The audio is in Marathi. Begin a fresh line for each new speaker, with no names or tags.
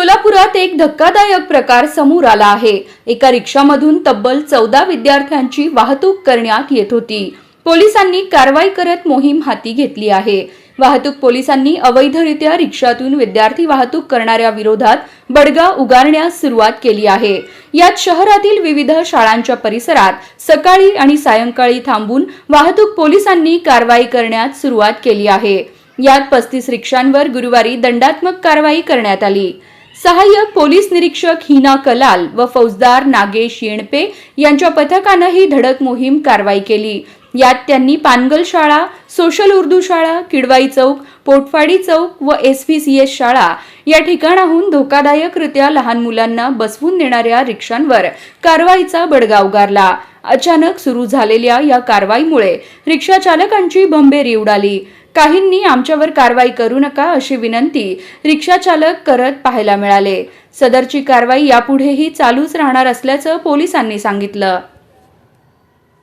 सोलापुरात एक धक्कादायक प्रकार समोर आला आहे. एका रिक्षामधून तब्बल चौदा विद्यार्थ्यांची वाहतूक करण्यात येत होती. पोलिसांनी कारवाई करत मोहीम हाती घेतली आहे. वाहतूक पोलिसांनी अवैधरित्या रिक्षातून विद्यार्थी वाहतूक करणाऱ्या विरोधात बडगा उगारण्यास सुरुवात केली आहे. यात शहरातील विविध शाळांच्या परिसरात सकाळी आणि सायंकाळी थांबून वाहतूक पोलिसांनी कारवाई करण्यास सुरुवात केली आहे. यात पस्तीस रिक्षांवर गुरुवारी दंडात्मक कारवाई करण्यात आली. सहाय्यक पोलीस निरीक्षक हिना कलाल व फौजदार नागेश येणपे यांच्या पथकानं ही धडक मोहीम कारवाई केली. यात त्यांनी पानगल शाळा सोशल उर्दू शाळा किडवाई चौक पोटफाडी चौक व एस व्ही सी एस शाळा या ठिकाणाहून धोकादायकरित्या लहान मुलांना बसवून नेणाऱ्या रिक्षांवर कारवाईचा बडगा उगारला. अचानक सुरू झालेल्या या कारवाईमुळे रिक्षा चालकांची भंबेरी उडाली काहींनी आमच्यावर कारवाई करू नका अशी विनंती रिक्षाचालक करत पाहायला मिळाले. सदरची कारवाई यापुढेही चालूच राहणार असल्याचं पोलिसांनी सांगितलं.